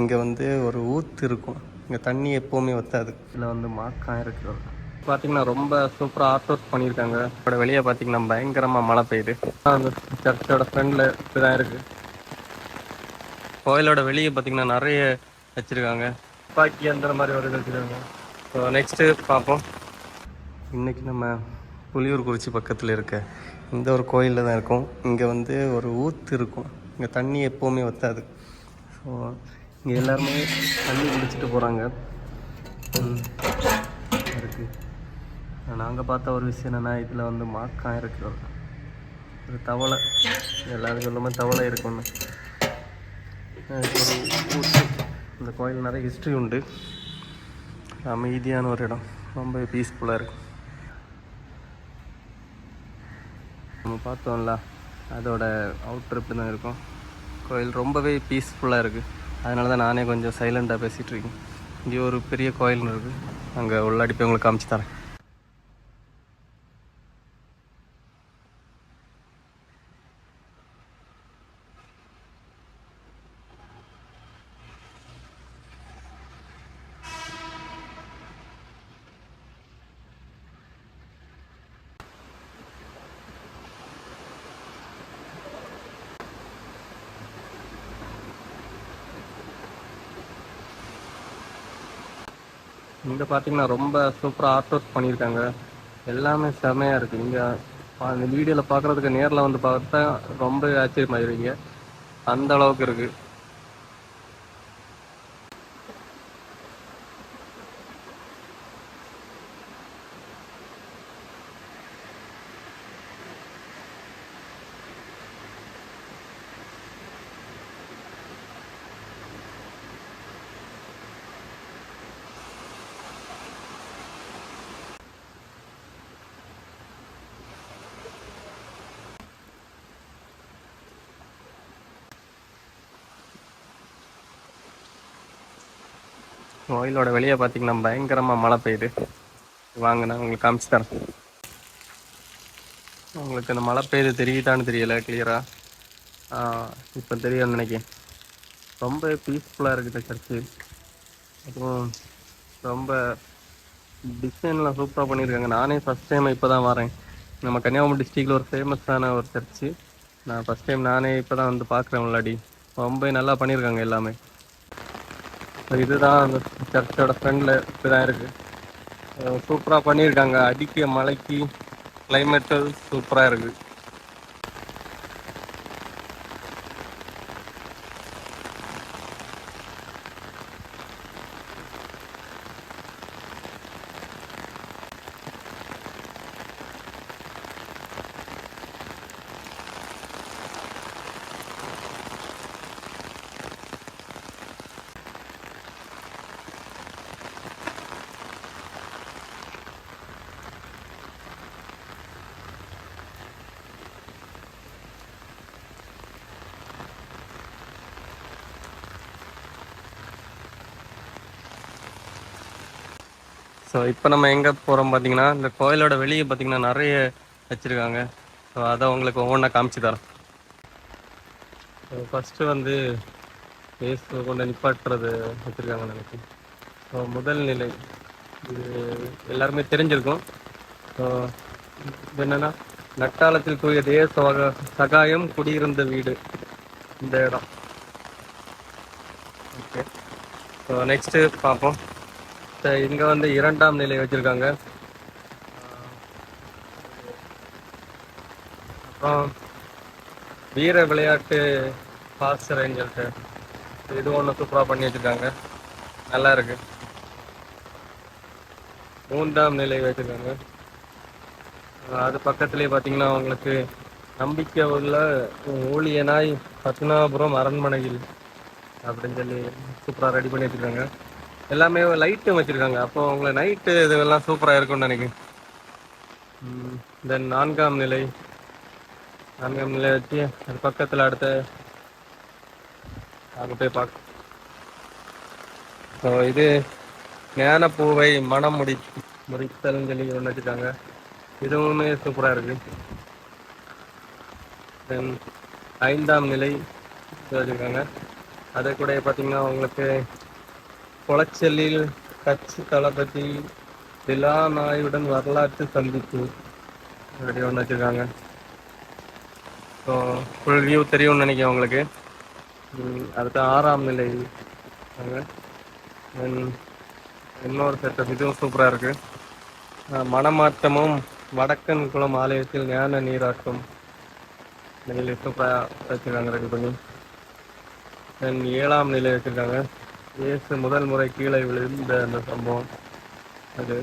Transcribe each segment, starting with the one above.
இங்கே வந்து ஒரு ஊத்து இருக்கும். இங்கே தண்ணி எப்போவுமே வத்தாது. இதில் வந்து மாக்காய் இருக்கு பார்த்தீங்கன்னா ரொம்ப சூப்பராக ஆர்ட் ஒர்க் பண்ணியிருக்காங்க. இதோட வெளியே பார்த்தீங்கன்னா பயங்கரமாக மழை பெய்யுது. அந்த சர்ச்சோட ஃப்ரெண்டில் இப்படிதான் இருக்கு. கோயிலோட வெளியே பார்த்தீங்கன்னா நிறைய வச்சிருக்காங்க. துப்பாக்கி அந்த மாதிரி ஒரு வச்சுருக்காங்க. ஸோ நெக்ஸ்ட்டு பார்ப்போம் இன்னைக்கு நம்ம புளியூர் குறிச்சி பக்கத்தில் இருக்க இந்த ஒரு கோயிலில் தான் இருக்கும். இங்கே வந்து ஒரு ஊத்து இருக்கும். இங்கே தண்ணி எப்போவுமே வத்தாது. ஸோ இங்கே எல்லாருமே தண்ணி குடிச்சிட்டு போகிறாங்க இருக்குது நாங்கள் பார்த்த ஒரு விஷயம் என்னென்னா இதில் வந்து மாக்காய் இருக்குது ஒரு தவளை. எல்லாரும் சொல்லுமே தவளை இருக்குன்னு இந்த கோயில் நிறைய ஹிஸ்ட்ரி உண்டு. அமைதியான ஒரு இடம். ரொம்ப பீஸ்ஃபுல்லாக இருக்கும். நம்ம பார்த்தோம்ல அதோட அவுட்ரு இப்படி தான் இருக்கும். கோயில் ரொம்பவே பீஸ்ஃபுல்லாக இருக்குது அதனால தான் நானே கொஞ்சம் சைலண்ட்டாக பேசிகிட்டு இருக்கேன். இங்கே ஒரு பெரிய கோயில் இருக்குது அங்கே உள்ளாடி போய் உங்களுக்கு காமிச்சு தரேன். இங்கே பார்த்தீங்கன்னா ரொம்ப சூப்பராக ஆர்ட் ஒர்க் பண்ணியிருக்காங்க. எல்லாமே செமையாக இருக்குது இங்கே அந்த வீடியோவில் பார்க்குறதுக்கு நேரில் வந்து பார்த்தா ரொம்ப ஆச்சரியமாயிருவீங்க. அந்த அளவுக்கு இருக்குது கோயிலோட வெளியே பார்த்தீங்கன்னா பயங்கரமாக மழை பெய்யுது. வாங்க நான் உங்களுக்கு காமிச்சு தரேன். உங்களுக்கு இந்த மழை பெய்யுது தெரியுதான்னு தெரியல கிளியராக இப்போ தெரியும்னு நினைக்கிறேன். ரொம்ப பீஸ்ஃபுல்லாக இருக்குது சர்ச்சு அதுவும் ரொம்ப டிசைன்லாம் சூப்பராக பண்ணியிருக்காங்க. நானே ஃபஸ்ட் டைம் இப்போ தான் வரேன். நம்ம கன்னியாகுமரி டிஸ்ட்ரிக்டில் ஒரு ஃபேமஸான ஒரு சர்ச்சு நான் ஃபஸ்ட் டைம் நானே இப்போ தான் வந்து பார்க்குறேன் உள்ளாடி ரொம்ப நல்லா பண்ணியிருக்காங்க எல்லாமே. இதுதான் அந்த சர்ச்சோட ஃப்ரெண்டில் இப்படிதான் இருக்கு. சூப்பராக பண்ணியிருக்காங்க. அடிக்க மலைக்கு கிளைமேட்டு சூப்பராக இருக்கு. ஸோ இப்போ நம்ம எங்கே போகிறோம் பார்த்தீங்கன்னா இந்த கோயிலோட வெளியே பார்த்தீங்கன்னா நிறைய வச்சுருக்காங்க. ஸோ அதை உங்களுக்கு ஒவ்வொன்றா காமிச்சு தரேன். ஸோ ஃபஸ்ட்டு வந்து பேச கொண்டு நிப்பாட்டுறது வச்சுருக்காங்க நினைக்கிறேன். ஸோ முதல் நிலை இது எல்லாருமே தெரிஞ்சிருக்கும். ஸோ இது என்னென்னா நட்டாளத்தில் தூய சக சகாயம் குடியிருந்த வீடு. இந்த இடம். ஓகே ஸோ நெக்ஸ்ட்டு பார்ப்போம் இங்கே வந்து இரண்டாம் நிலை வச்சுருக்காங்க. அப்புறம் வீர விளையாட்டு பாஸ்டர்ன்னு சொல்லிட்டு இது ஒன்று சூப்பராக பண்ணி வச்சுருக்காங்க. நல்லா இருக்கு. மூன்றாம் நிலை வச்சுருக்காங்க. அது பக்கத்துலேயே பார்த்தீங்கன்னா உங்களுக்கு நம்பிக்கை உள்ள ஊழியனாய் பத்மநாபபுரம் அரண்மனையில் அப்படின்னு சொல்லி சூப்பராக ரெடி பண்ணி வச்சுருக்காங்க. எல்லாமே லைட்டும் வச்சுருக்காங்க. அப்போ உங்களை நைட்டு இதெல்லாம் சூப்பராக இருக்கும்னு நினைக்கிறேன். தென் நான்காம் நிலை. நான்காம் நிலை வச்சு அது பக்கத்தில் அடுத்த அங்கே போய் பார்க்க ஸோ இது ஞானப்பூவை மனம் முடி முடித்தல்னு சொல்லி ஒன்று வச்சுருக்காங்க. இதுவுமே சூப்பராக இருக்கு. தென் ஐந்தாம் நிலை வச்சுருக்காங்க. அது கூட பார்த்தீங்கன்னா உங்களுக்கு குளச்சலில் கட்சி தளபதி திலாநாயுடன் வரலாற்று சந்திப்பு. அப்படி ஒன்று வச்சுருக்காங்க? ஸோ ஃபுல் வியூ தெரியும்னு நினைக்கிறேன் உங்களுக்கு. அடுத்து ஆறாம் நிலை. இன்னொரு செட்டப் இதுவும் சூப்பராக இருக்கு. மனமாற்றமும் வடக்கன் குளம் ஆலயத்தில் ஞான நீராட்டம். நிலையில் சூப்பராக வச்சுருக்காங்க ரெண்டு பண்ணி தென் ஏழாம் நிலை வச்சுருக்காங்க. இயேசு முதல் முறை கீழே விழுந்த அந்த சம்பவம். அது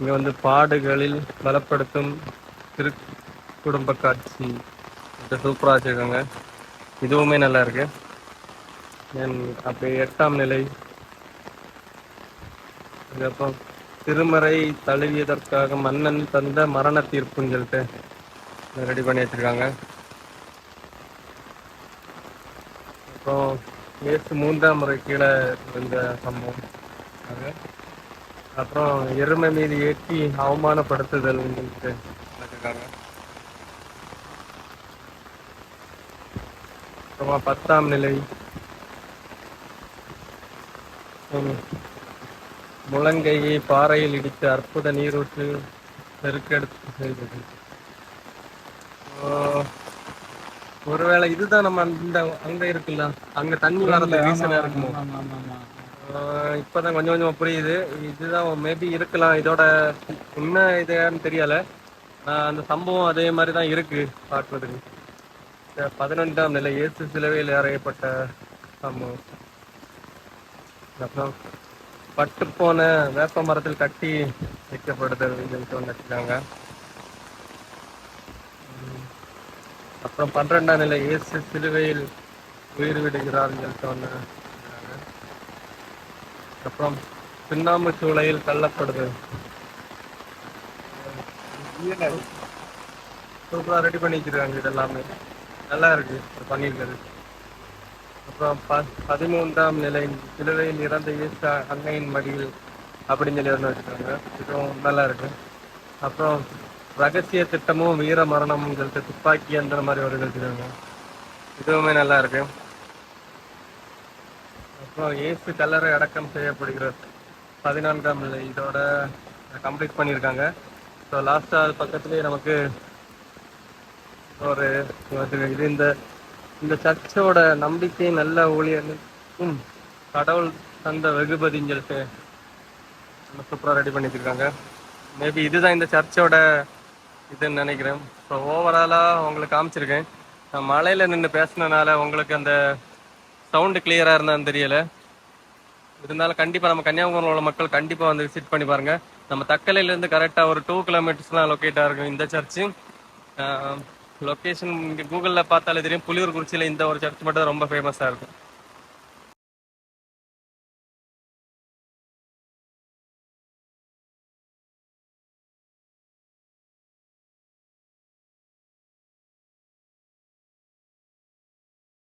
இங்கே வந்து பாடுகளில் பலப்படுத்தும் திரு குடும்ப காட்சி. சூப்பராக வச்சுருக்காங்க. இதுவுமே நல்லா இருக்கு. தென் அப்படியே எட்டாம் நிலை. அதுக்கப்புறம் திருமறை தழுவியதற்காக மன்னன் தந்த மரண தீர்ப்புன்னு சொல்லிட்டு ரெடி பண்ணி வச்சிருக்காங்க. அப்புறம் நேற்று மூன்றாம் முறை கீழே விழுந்த சம்பவம். அது. அப்புறம் எருமை மீது ஏற்றி அவமானப்படுத்துதல் உங்களுக்கு அப்புறமா பத்தாம் நிலை. முழங்கையை பாறையில் இடித்து அற்புத நீரூற்று பெருக்கெடுத்து செய்தது. ஒருவேளை இதுதான் நம்ம இந்த அங்க இருக்குல்ல அங்க தண்ணி வரது ரீசனா இருக்குமோ. இப்பதான் கொஞ்சம் கொஞ்சமா புரியுது. இதுதான் மேபி இருக்கலாம். இதோட உண்மை இதுன்னு தெரியல. அந்த சம்பவம் அதே மாதிரி தான் இருக்கு இந்த பதினொன்றாம் நிலை இயேசு சிலுவையில் அறையப்பட்ட சம்பவம். அப்புறம் பட்டு போன வேப்ப மரத்தில் கட்டி வைக்கப்படுதல் சொல்லிட்டு ஒண்ணு வச்சிருக்காங்க அப்புறம் பன்னிரெண்டாம் நிலை இயேசு சிலுவையில் உயிர் விடுகிறார் சொன்ன அப்புறம் சுண்ணாம்பு சூளையில் தள்ளப்படுது. சூப்பரா ரெடி பண்ணிக்கிறாங்க இதெல்லாமே. நல்லா இருக்கு இது பண்ணியிருக்கிறது அப்புறம் ப பதிமூன்றாம் நிலை சிலுவையில் இறந்த இயேசு அன்னையின் மடியில் அப்படின்னு சொல்லி ஒன்று வச்சிருக்காங்க. இதுவும் நல்லா இருக்கு. அப்புறம் ரகசிய திட்டமும் வீர மரணமும் சொல்லிட்டு துப்பாக்கி அந்த மாதிரி ஒரு இது இதுவுமே நல்லா இருக்கு. அப்புறம் இயேசு கல்லறை அடக்கம் செய்யப்படுகிறது. பதினான்காம் நிலை. இதோட கம்ப்ளீட் பண்ணியிருக்காங்க. ஸோ லாஸ்ட்டாக பக்கத்துலேயே நமக்கு ஒரு இது இந்த இந்த சர்ச்சோட நம்பிக்கை நல்ல ஊழியர்களுக்கும் கடவுள் தந்த வெகுபதின்னு சொல்லிட்டு சூப்பராக ரெடி பண்ணி இருக்காங்க. மேபி இதுதான் இந்த சர்ச்சோட இதுன்னு நினைக்கிறேன். ஸோ ஓவராலாக உங்களுக்கு காமிச்சிருக்கேன். நான் மலையில் நின்று பேசினனால உங்களுக்கு அந்த சவுண்டு கிளியராக இருந்தான்னு தெரியலை. இருந்தாலும் கண்டிப்பாக நம்ம கன்னியாகுமரியில் உள்ள மக்கள் கண்டிப்பாக வந்து விசிட் பண்ணி பாருங்கள் நம்ம தக்கலையிலேருந்து கரெக்டாக ஒரு டூ கிலோமீட்டர்ஸ்லாம் லொக்கேட்டாக இருக்கும் இந்த சர்ச்சு லொக்கேஷன் இங்கே கூகுளில் பார்த்தாலே தெரியும். புலியூர் குறிச்சியில் இந்த ஒரு சர்ச் மட்டும் ரொம்ப ஃபேமஸாக இருக்கும்.